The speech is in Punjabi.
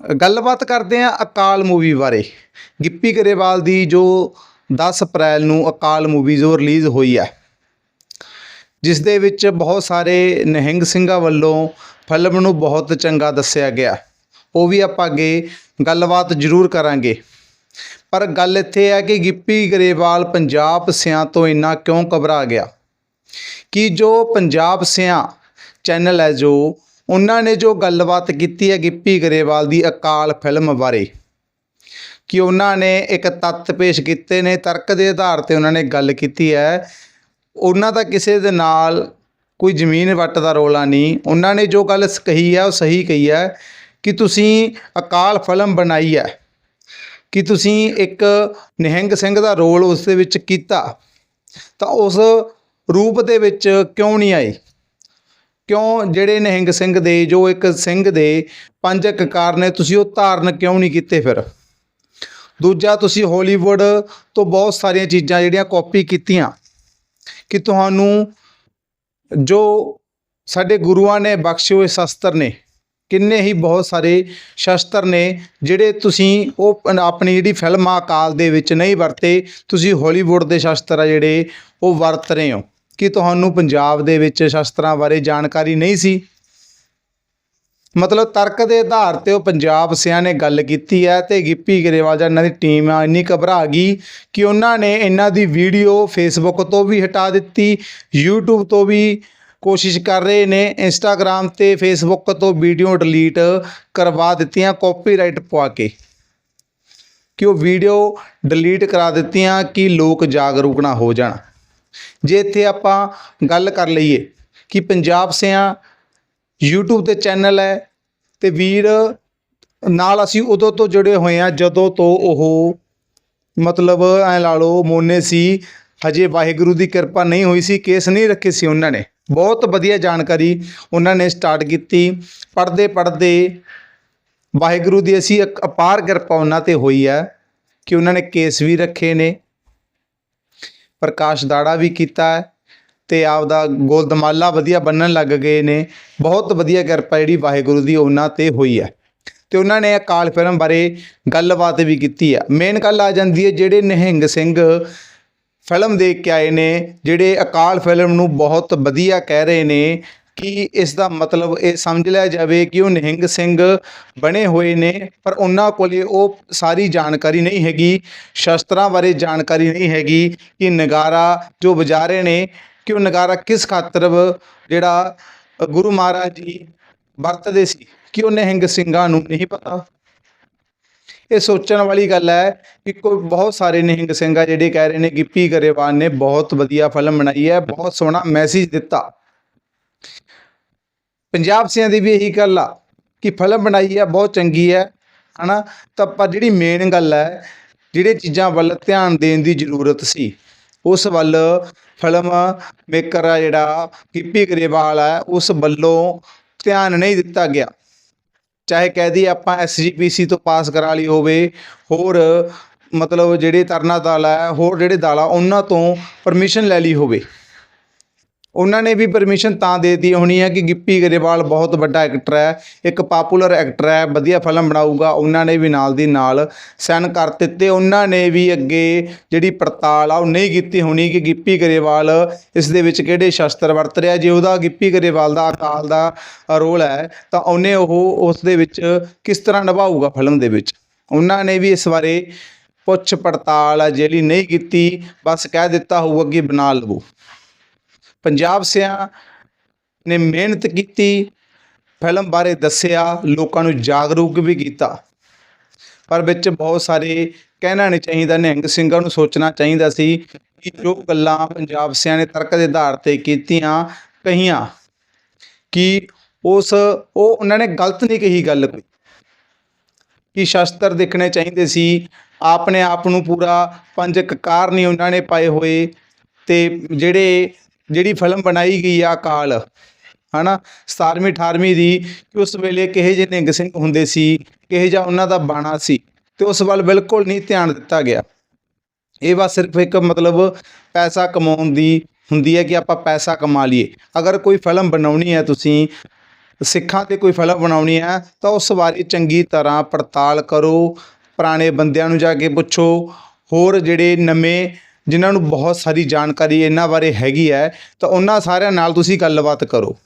ਗੱਲਬਾਤ ਕਰਦੇ ਹਾਂ ਅਕਾਲ ਮੂਵੀ ਬਾਰੇ। ਗਿੱਪੀ ਗਰੇਵਾਲ ਦੀ ਜੋ 10 ਅਪ੍ਰੈਲ ਨੂੰ ਅਕਾਲ ਮੂਵੀ ਜੋ ਰਿਲੀਜ਼ ਹੋਈ ਹੈ, ਜਿਸ ਦੇ ਵਿੱਚ ਬਹੁਤ ਸਾਰੇ ਨਿਹੰਗ ਸਿੰਘਾਂ ਵੱਲੋਂ ਫਿਲਮ ਨੂੰ ਬਹੁਤ ਚੰਗਾ ਦੱਸਿਆ ਗਿਆ। ਉਹ ਵੀ ਆਪਾਂ ਅੱਗੇ ਗੱਲਬਾਤ ਜ਼ਰੂਰ ਕਰਾਂਗੇ। ਪਰ ਗੱਲ ਇੱਥੇ ਹੈ ਕਿ ਗਿੱਪੀ ਗਰੇਵਾਲ ਪੰਜਾਬ ਸਿਆਂ ਤੋਂ ਇੰਨਾ ਕਿਉਂ ਘਬਰਾ ਗਿਆ? ਕਿ ਜੋ ਪੰਜਾਬ ਸਿਆਂ ਚੈਨਲ ਹੈ ਜੋ ਉਹਨਾਂ ਨੇ ਜੋ ਗੱਲਬਾਤ ਕੀਤੀ ਹੈ ਗਿੱਪੀ ਗਰੇਵਾਲ ਦੀ ਅਕਾਲ ਫਿਲਮ ਬਾਰੇ, ਕਿ ਉਹਨਾਂ ਨੇ ਇੱਕ ਤੱਤ ਪੇਸ਼ ਕੀਤੇ ਨੇ, ਤਰਕ ਦੇ ਆਧਾਰ ਤੇ ਉਹਨਾਂ ਨੇ ਗੱਲ ਕੀਤੀ ਹੈ, ਉਹਨਾਂ ਦਾ ਕਿਸੇ ਦੇ ਨਾਲ ਕੋਈ ਜ਼ਮੀਨ ਵੱਟ ਦਾ ਰੋਲਾ ਨਹੀਂ। ਉਹਨਾਂ ਨੇ ਜੋ ਗੱਲ ਕਹੀ ਹੈ, ਉਹ ਸਹੀ ਕਹੀ ਹੈ, ਕਿ ਤੁਸੀਂ ਅਕਾਲ ਫਿਲਮ ਬਣਾਈ ਹੈ, ਕਿ ਤੁਸੀਂ ਇੱਕ ਨਿਹੰਗ ਸਿੰਘ ਦਾ ਰੋਲ ਉਸ ਦੇ ਵਿੱਚ ਕੀਤਾ, ਤਾਂ ਉਸ ਰੂਪ ਦੇ ਵਿੱਚ ਕਿਉਂ ਨਹੀਂ ਆਏ? ਕਿਉਂ ਜਿਹੜੇ ਨਿਹੰਗ ਸਿੰਘ ਦੇ, ਜੋ ਇੱਕ ਸਿੰਘ ਦੇ ਪੰਜ ਕਕਾਰ ਨੇ, ਤੁਸੀਂ ਉਹ ਧਾਰਨ ਕਿਉਂ ਨਹੀਂ ਕੀਤੇ ਫਿਰ? ਦੂਜਾ, ਤੁਸੀਂ ਹਾਲੀਵੁੱਡ ਤੋਂ ਬਹੁਤ ਸਾਰੀਆਂ ਚੀਜ਼ਾਂ ਜਿਹੜੀਆਂ ਕਾਪੀ ਕੀਤੀਆਂ ਕਿ ਤੁਹਾਨੂੰ ਜੋ ਸਾਡੇ ਗੁਰੂਆਂ ਨੇ ਬਖਸ਼ੇ ਹੋਏ ਸ਼ਸਤਰ ਨੇ, ਕਿੰਨੇ ਹੀ ਬਹੁਤ ਸਾਰੇ ਸ਼ਸਤਰ ਨੇ ਜਿਹੜੇ ਤੁਸੀਂ ਉਹ ਆਪਣੀ ਜਿਹੜੀ ਫਿਲਮਾਂ ਕਾਲ ਦੇ ਵਿੱਚ ਨਹੀਂ ਵਰਤੇ, ਤੁਸੀਂ ਹਾਲੀਵੁੱਡ ਦੇ ਸ਼ਸਤਰ ਆ ਜਿਹੜੇ ਉਹ ਵਰਤ ਰਹੇ ਹੋ। ਕਿ ਤੁਹਾਨੂੰ ਪੰਜਾਬ ਦੇ ਵਿੱਚ ਸ਼ਸਤਰਾਂ ਬਾਰੇ ਜਾਣਕਾਰੀ ਨਹੀਂ ਸੀ? ਮਤਲਬ ਤਰਕ ਦੇ ਆਧਾਰ ਤੇ ਉਹ ਪੰਜਾਬ ਸਿਆਂ ਨੇ ਗੱਲ ਕੀਤੀ ਹੈ ਤੇ ਗਿੱਪੀ ਗਰੇਵਾਲ ਜਾਂ ਇਹਨਾਂ ਦੀ ਟੀਮ ਆ, ਇੰਨੀ ਘਬਰਾ ਗਈ ਕਿ ਉਹਨਾਂ ਨੇ ਇਹਨਾਂ ਦੀ ਵੀਡੀਓ ਫੇਸਬੁੱਕ ਤੋਂ ਵੀ ਹਟਾ ਦਿੱਤੀ, YouTube ਤੋਂ ਵੀ ਕੋਸ਼ਿਸ਼ ਕਰ ਰਹੇ ਨੇ ਇੰਸਟਾਗ੍ਰam ਤੇ ਫੇਸਬੁੱਕ ਤੋਂ ਵੀਡੀਓ ਡਿਲੀਟ ਕਰਵਾ ਦਿੱਤੀਆਂ ਕਾਪੀਰਾਈਟ ਪਵਾ ਕੇ। ਕਿ ਉਹ ਵੀਡੀਓ ਡਿਲੀਟ ਕਰਾ ਦਿੱਤੀਆਂ ਕਿ ਲੋਕ ਜਾਗਰੂਕ ਨਾ ਹੋ ਜਾਣ। ਜੇ ਇੱਥੇ ਆਪਾਂ ਗੱਲ ਕਰ ਲਈਏ ਕਿ ਪੰਜਾਬ ਸਿਆਂ YouTube ਤੇ ਚੈਨਲ ਹੈ ਤੇ ਵੀਰ ਨਾਲ ਅਸੀਂ ਉਦੋਂ ਤੋਂ ਜੁੜੇ ਹੋਏ ਆ ਜਦੋਂ ਤੋਂ ਉਹ ਮਤਲਬ ਐ ਲਾ ਲਓ ਮੋਨੇ ਸੀ, ਹਜੇ ਵਾਹਿਗੁਰੂ ਦੀ ਕਿਰਪਾ ਨਹੀਂ ਹੋਈ ਸੀ, ਕੇਸ ਨਹੀਂ ਰੱਖੇ ਸੀ ਉਹਨਾਂ ਨੇ। ਬਹੁਤ ਵਧੀਆ ਜਾਣਕਾਰੀ ਉਹਨਾਂ ਨੇ ਸਟਾਰਟ ਕੀਤੀ। ਪੜਦੇ ਪੜਦੇ ਵਾਹਿਗੁਰੂ ਦੀ ਅਸੀਂ ਇੱਕ ਅਪਾਰ ਕਿਰਪਾ ਉਹਨਾਂ ਤੇ ਹੋਈ ਹੈ ਕਿ ਉਹਨਾਂ ਨੇ ਕੇਸ ਵੀ ਰੱਖੇ ਨੇ। ਪ੍ਰਕਾਸ਼ ਦਾੜਾ ਵੀ ਕੀਤਾ ਹੈ ਤੇ ਆਪਦਾ ਗੋਲਦਮਾਲਾ ਵਧੀਆ ਬੰਨਣ ਲੱਗ ਗਏ ਨੇ। ਬਹੁਤ ਵਧੀਆ ਕਿਰਪਾ ਜਿਹੜੀ ਵਾਹਿਗੁਰੂ ਦੀ ਉਹਨਾਂ ਤੇ ਹੋਈ ਹੈ। ਤੇ ਉਹਨਾਂ ਨੇ ਅਕਾਲ ਫਿਲਮ ਬਾਰੇ ਗੱਲਬਾਤ ਵੀ ਕੀਤੀ ਆ ਮੇਨ ਗੱਲ ਆ ਜਾਂਦੀ ਹੈ ਜਿਹੜੇ ਨਿਹੰਗ ਸਿੰਘ ਫਿਲਮ ਦੇਖ ਕੇ ਆਏ ਨੇ, ਜਿਹੜੇ ਅਕਾਲ ਫਿਲਮ ਨੂੰ ਬਹੁਤ ਵਧੀਆ ਕਹਿ ਰਹੇ ਨੇ ਕਿ ਇਸ ਦਾ ਮਤਲਬ ਇਹ ਸਮਝ ਲਿਆ ਜਾਵੇ ਕਿ ਉਹ ਨਿਹੰਗ ਸਿੰਘ ਬਣੇ ਹੋਏ ਨੇ, ਪਰ ਉਹਨਾਂ ਕੋਲੇ ਉਹ ਸਾਰੀ ਜਾਣਕਾਰੀ ਨਹੀਂ ਹੈਗੀ, ਸ਼ਸਤਰਾਂ ਬਾਰੇ ਜਾਣਕਾਰੀ ਨਹੀਂ ਹੈਗੀ ਕਿ ਨਗਾਰਾ ਜੋ ਵਜਾ ਰਹੇ ਨੇ, ਕਿ ਉਹ ਨਗਾਰਾ ਕਿਸ ਖਾਤਰ ਜਿਹੜਾ ਗੁਰੂ ਮਹਾਰਾਜ ਜੀ ਵਰਤਦੇ ਸੀ, ਕਿ ਉਹ ਨਿਹੰਗ ਸਿੰਘਾਂ ਨੂੰ ਨਹੀਂ ਪਤਾ। ਇਹ ਸੋਚਣ ਵਾਲੀ ਗੱਲ ਹੈ ਕਿ ਕੋਈ ਬਹੁਤ ਸਾਰੇ ਨਿਹੰਗ ਸਿੰਘ ਆ ਜਿਹੜੇ ਕਹਿ ਰਹੇ ਨੇ ਗਿੱਪੀ ਗਰੇਵਾਲ ਨੇ ਬਹੁਤ ਵਧੀਆ ਫਿਲਮ ਬਣਾਈ ਹੈ, ਬਹੁਤ ਸੋਹਣਾ ਮੈਸੇਜ ਦਿੱਤਾ। ਪੰਜਾਬ ਸਿਆਂ ਦੀ ਵੀ ਇਹੀ ਗੱਲ ਆ ਕਿ ਫਿਲਮ ਬਣਾਈ ਆ, ਬਹੁਤ ਚੰਗੀ ਹੈ ਹਨਾ? ਤਾਂ ਪਰ ਜਿਹੜੀ ਮੇਨ ਗੱਲ ਹੈ ਜਿਹੜੇ ਚੀਜ਼ਾਂ ਵੱਲ ਧਿਆਨ ਦੇਣ ਦੀ ਜ਼ਰੂਰਤ ਸੀ, ਉਸ ਵੱਲ ਫਿਲਮ ਮੇਕਰ ਆ ਜਿਹੜਾ ਗਿੱਪੀ ਗਰੇਵਾਲ ਹੈ ਉਸ ਵੱਲੋਂ ਧਿਆਨ ਨਹੀਂ ਦਿੱਤਾ ਗਿਆ। ਚਾਹੇ ਕਹਿ ਦਈਏ ਆਪਾਂ ਐਸਜੀਪੀਸੀ ਤੋਂ ਪਾਸ ਕਰਾ ਲਈ ਹੋਵੇ, ਹੋਰ ਮਤਲਬ ਜਿਹੜੇ ਤਰਨਾ ਦਾਲਾ ਹੈ ਹੋਰ ਜਿਹੜੇ ਦਲ ਉਹਨਾਂ ਤੋਂ ਪਰਮਿਸ਼ਨ ਲੈ ਲਈ ਹੋਵੇ। ਉਹਨਾਂ ਨੇ ਵੀ ਪਰਮਿਸ਼ਨ ਤਾਂ ਦੇ ਦਿੱਤੀ ਹੋਣੀ ਹੈ ਕਿ ਗਿੱਪੀ ਗਰੇਵਾਲ ਬਹੁਤ ਵੱਡਾ ਐਕਟਰ ਹੈ, ਇੱਕ ਪਪੂਲਰ ਐਕਟਰ ਹੈ, ਵਧੀਆ ਫਿਲਮ ਬਣਾਊਗਾ, ਉਹਨਾਂ ਨੇ ਵੀ ਨਾਲ ਦੀ ਨਾਲ ਸਾਈਨ ਕਰ ਦਿੱਤੇ। ਉਹਨਾਂ ਨੇ ਵੀ ਅੱਗੇ ਜਿਹੜੀ ਪੜਤਾਲ ਆ, ਉਹ ਨਹੀਂ ਕੀਤੀ ਹੋਣੀ ਕਿ ਗਿੱਪੀ ਗਰੇਵਾਲ ਇਸ ਦੇ ਵਿੱਚ ਕਿਹੜੇ ਸ਼ਸਤਰ ਵਰਤ ਰਿਹਾ। ਜੇ ਉਹਦਾ ਗਿੱਪੀ ਗਰੇਵਾਲ ਦਾ ਅਕਾਲ ਦਾ ਰੋਲ ਹੈ, ਤਾਂ ਉਹਨੇ ਉਹ ਉਸ ਦੇ ਵਿੱਚ ਕਿਸ ਤਰ੍ਹਾਂ ਨਿਭਾਊਗਾ ਫਿਲਮ ਦੇ ਵਿੱਚ? ਉਹਨਾਂ ਨੇ ਵੀ ਇਸ ਬਾਰੇ ਪੁੱਛ ਪੜਤਾਲ ਜਿਹੜੀ ਨਹੀਂ ਕੀਤੀ, ਬਸ ਕਹਿ ਦਿੱਤਾ ਹੋਊਗਾ ਕਿ ਬਣਾ ਲਵੋ। ਪੰਜਾਬ ਸਿਆਂ ਨੇ ਮਿਹਨਤ ਕੀਤੀ, ਫਿਲਮ ਬਾਰੇ ਦੱਸਿਆ, ਲੋਕਾਂ ਨੂੰ ਜਾਗਰੂਕ ਵੀ ਕੀਤਾ। ਪਰ ਵਿੱਚ ਬਹੁਤ ਸਾਰੇ ਕਹਿਣਾ ਨਹੀਂ ਚਾਹੀਦਾ, ਨਿਹੰਗ ਸਿੰਘਾਂ ਨੂੰ ਸੋਚਣਾ ਚਾਹੀਦਾ ਸੀ ਕਿ ਜੋ ਗੱਲਾਂ ਪੰਜਾਬ ਸਿਆਂ ਨੇ ਤਰਕ ਦੇ ਆਧਾਰ ਤੇ ਕੀਤੀਆਂ ਕਹੀਆਂ ਕਿ ਉਸ, ਉਹ ਉਹਨਾਂ ਨੇ ਗਲਤ ਨਹੀਂ ਕਹੀ ਗੱਲ ਕੋਈ। ਕਿ ਸ਼ਸਤਰ ਦੇਖਣੇ ਚਾਹੀਦੇ ਸੀ, ਆਪਣੇ ਆਪ ਨੂੰ ਪੂਰਾ ਪੰਜ ਕਕਾਰ ਨਹੀਂ ਉਹਨਾਂ ਨੇ ਪਾਏ ਹੋਏ ਤੇ ਜਿਹੜੇ ਜਿਹੜੀ ਫਿਲਮ ਬਣਾਈ ਗਈ ਆ ਅਕਾਲ, ਹਨਾ? 17ਵੀਂ 18ਵੀਂ ਦੀ, ਕਿ ਉਸ ਵੇਲੇ ਕਿਹੇ ਜਿਹੇ ਨਿੰਗ ਸਿੰਘ ਹੁੰਦੇ ਸੀ, ਕਿਹੇ ਜਿਹਾ ਉਹਨਾਂ ਦਾ ਬਾਣਾ ਸੀ, ਤੇ ਉਸ ਵੱਲ ਬਿਲਕੁਲ ਨਹੀਂ ਧਿਆਨ ਦਿੱਤਾ ਗਿਆ। ਇਹ ਬਸ ਸਿਰਫ ਇੱਕ ਮਤਲਬ ਪੈਸਾ ਕਮਾਉਣ ਦੀ ਹੁੰਦੀ ਹੈ ਕਿ ਆਪਾਂ ਪੈਸਾ ਕਮਾ ਲਈਏ। ਅਗਰ ਕੋਈ ਫਿਲਮ ਬਣਾਉਣੀ ਹੈ ਤੁਸੀਂ, ਸਿੱਖਾਂ 'ਤੇ ਕੋਈ ਫਿਲਮ ਬਣਾਉਣੀ ਹੈ, ਤਾਂ ਉਸ ਬਾਰੇ ਚੰਗੀ ਤਰ੍ਹਾਂ ਪੜਤਾਲ ਕਰੋ, ਪੁਰਾਣੇ ਬੰਦਿਆਂ ਨੂੰ ਜਾ ਕੇ ਪੁੱਛੋ, ਹੋਰ ਜਿਹੜੇ ਨਵੇਂ ਜਿਨ੍ਹਾਂ ਨੂੰ ਬਹੁਤ ਸਾਰੀ ਜਾਣਕਾਰੀ ਇਹਨਾਂ ਬਾਰੇ ਹੈਗੀ ਹੈ, ਤਾਂ ਉਹਨਾਂ ਸਾਰਿਆਂ ਨਾਲ ਤੁਸੀਂ ਗੱਲਬਾਤ ਕਰੋ।